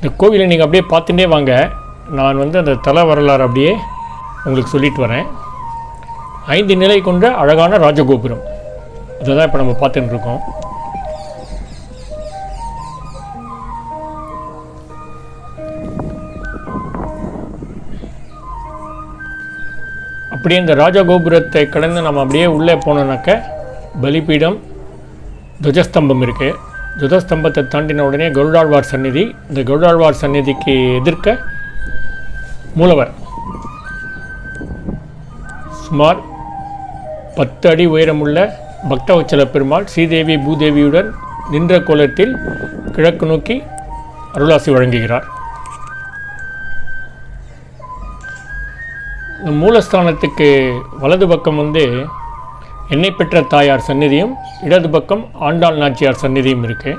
இந்த கோவிலை நீங்கள் அப்படியே பார்த்துட்டே வாங்க. நான் வந்து அந்த தல வரலாறு அப்படியே உங்களுக்கு சொல்லிட்டு வரேன். ஐந்து நிலை கொண்ட அழகான ராஜகோபுரம். இதை தான் இப்போ நம்ம பார்த்துட்டு இருக்கோம். அப்படியே இந்த ராஜகோபுரத்தை கடந்து நம்ம அப்படியே உள்ளே போனோம்னாக்க பலிபீடம் துவஜஸ்தம்பம் இருக்குது ஜுதஸ்தம்பத்தை தாண்டின உடனே கருடாழ்வார் சந்நிதி இந்த கருடாழ்வார் சந்நிதிக்கு எதிர்க்க மூலவர் சுமார் பத்து அடி உயரமுள்ள பக்தவச்சல பெருமாள் ஸ்ரீதேவி பூதேவியுடன் நின்ற கோலத்தில் கிழக்கு நோக்கி அருளாசி வழங்குகிறார். மூலஸ்தானத்துக்கு வலது பக்கம் வந்து எண்ணெய் பெற்ற தாயார் சந்நிதியும் இடது பக்கம் ஆண்டாள் நாச்சியார் சந்நிதியும் இருக்குது